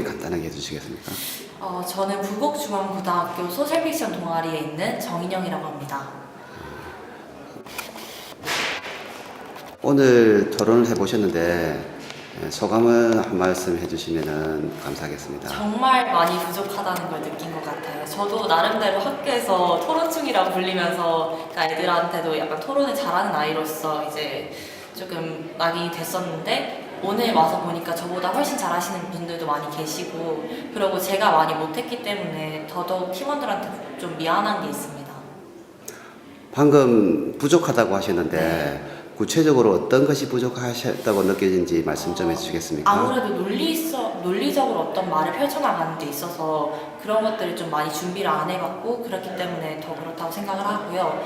간단하게 해주시겠습니까? 어, 저는 부곡중앙고등학교 소셜픽션 동아리에 있는 정인영이라고 합니다. 오늘 토론을 해보셨는데 예, 소감을 한 말씀 해주시면 감사하겠습니다. 정말 많이 부족하다는 걸 느낀 것 같아요. 저도 나름대로 학교에서 토론충이라고 불리면서 그러니까 애들한테도 약간 토론을 잘하는 아이로서 이제 조금 낙인이 됐었는데 오늘 와서 보니까 저보다 훨씬 잘하시는 분들도 많이 계시고 그리고 제가 많이 못했기 때문에 더더욱 팀원들한테 좀 미안한 게 있습니다. 방금 부족하다고 하셨는데 구체적으로 어떤 것이 부족하셨다고 느껴진지 말씀 좀 해주시겠습니까? 아무래도 논리서, 논리적으로 어떤 말을 펼쳐나가는 데 있어서 그런 것들을 좀 많이 준비를 안 해봤고 그렇기 때문에 더 그렇다고 생각을 하고요.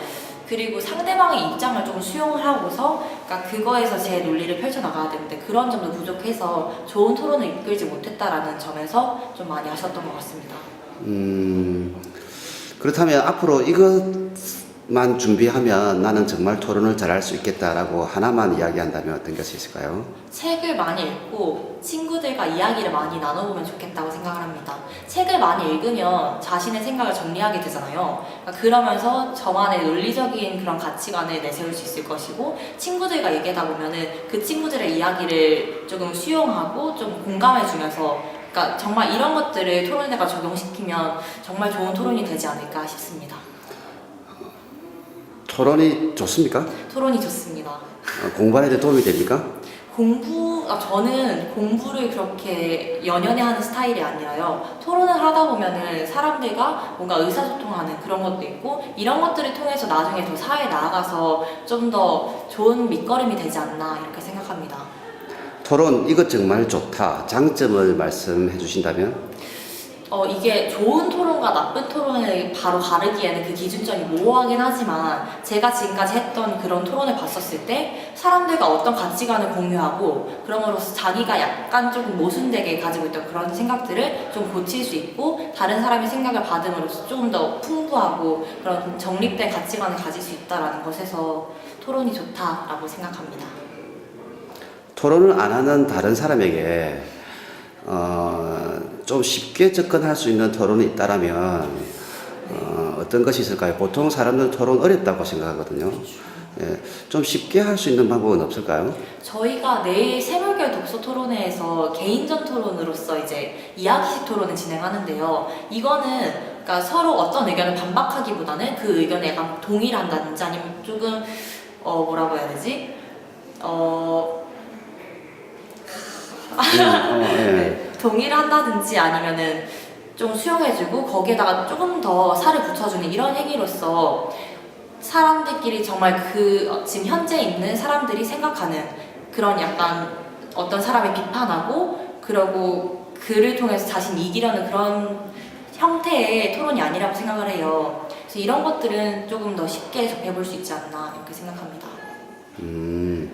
그리고 상대방의 입장을 조금 수용을 하고서 그러니까 그거에서 제 논리를 펼쳐나가야 되는데 그런 점도 부족해서 좋은 토론을 이끌지 못했다라는 점에서 좀 많이 아쉬웠던 것 같습니다. 음, 그렇다면 앞으로 이것 만 준비하면 나는 정말 토론을 잘할 수 있겠다라고 하나만 이야기한다면 어떤 것이 있을까요? 책을 많이 읽고 친구들과 이야기를 많이 나눠보면 좋겠다고 생각을 합니다. 책을 많이 읽으면 자신의 생각을 정리하게 되잖아요. 그러니까 그러면서 저만의 논리적인 그런 가치관을 내세울 수 있을 것이고 친구들과 얘기하다 보면은 그 친구들의 이야기를 조금 수용하고 좀 공감해주면서 그러니까 정말 이런 것들을 토론에다가 적용시키면 정말 좋은 토론이 되지 않을까 싶습니다. 토론이 좋습니까? 토론이 좋습니다. 어, 공부하는 데 도움이 됩니까? 공부, 아, 저는 공부를 그렇게 연연해 하는 스타일이 아니라요. 토론을 하다 보면은 사람들과 뭔가 의사소통하는 그런 것도 있고, 이런 것들을 통해서 나중에 더 사회에 나아가서 좀 더 좋은 밑거름이 되지 않나, 이렇게 생각합니다. 토론 이것 정말 좋다. 장점을 말씀해 주신다면? 어, 이게 좋은 토론과 나쁜 토론을 바로 가르기에는 그 기준점이 모호하긴 하지만 제가 지금까지 했던 그런 토론을 봤었을 때 사람들과 어떤 가치관을 공유하고 그럼으로써 자기가 약간 조금 모순되게 가지고 있던 그런 생각들을 좀 고칠 수 있고 다른 사람의 생각을 받음으로써 조금 더 풍부하고 그런 정립된 가치관을 가질 수 있다라는 것에서 토론이 좋다라고 생각합니다. 토론을 안 하는 다른 사람에게 어, 좀 쉽게 접근할 수 있는 토론이 있다라면 어, 어떤 것이 있을까요? 보통 사람들은 토론 어렵다고 생각하거든요. 예, 좀 쉽게 할 수 있는 방법은 없을까요? 저희가 내일 세물결 독서 토론회에서 개인전 토론으로서 이제 이야기식 토론을 진행하는데요. 이거는 그러니까 서로 어떤 의견을 반박하기보다는 그 의견에 약간 동의를 한다든지 아니면 조금 어 뭐라고 해야 되지? 어 음, 어, 예. 네, 동의를 한다든지 아니면은 좀 수용해주고 거기에다가 조금 더 살을 붙여주는 이런 행위로서 사람들끼리 정말 그 어, 지금 현재 있는 사람들이 생각하는 그런 약간 어떤 사람을 비판하고 그러고 그를 통해서 자신 이기려는 그런 형태의 토론이 아니라고 생각을 해요. 그래서 이런 것들은 조금 더 쉽게 접해볼 수 있지 않나 이렇게 생각합니다. 음,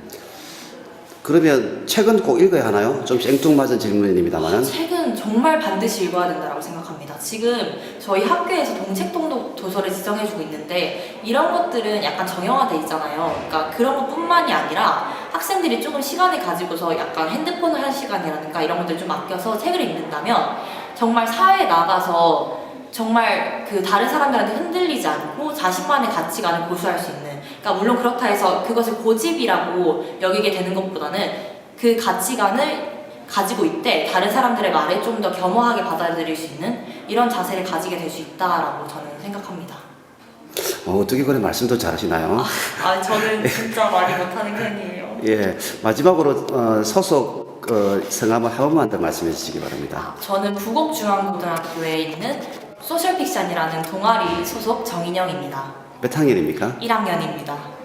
그러면 책은 꼭 읽어야 하나요? 좀 생뚱맞은 질문입니다만은. 책은 정말 반드시 읽어야 된다고 생각합니다. 지금 저희 학교에서 동책동도 도서를 지정해주고 있는데 이런 것들은 약간 정형화돼 있잖아요. 그러니까 그런 것뿐만이 아니라 학생들이 조금 시간을 가지고서 약간 핸드폰을 할 시간이라든가 이런 것들 좀 아껴서 책을 읽는다면 정말 사회에 나가서 정말 그 다른 사람들한테 흔들리지 않고 자신만의 가치관을 고수할 수 있는 그러니까 물론 그렇다 해서 그것을 고집이라고 여기게 되는 것보다는 그 가치관을 가지고 있대 다른 사람들의 말에 좀 더 겸허하게 받아들일 수 있는 이런 자세를 가지게 될 수 있다라고 저는 생각합니다. 어, 어떻게 그래 말씀도 잘하시나요? 아 저는 진짜 말이 못하는 편이에요. 예, 마지막으로 어, 소속 어, 성함을 한 번만 더 말씀해 주시기 바랍니다. 저는 부곡중앙고등학교에 있는 소셜픽션이라는 동아리 소속 정인영입니다. 몇 학년입니까? 1학년입니다.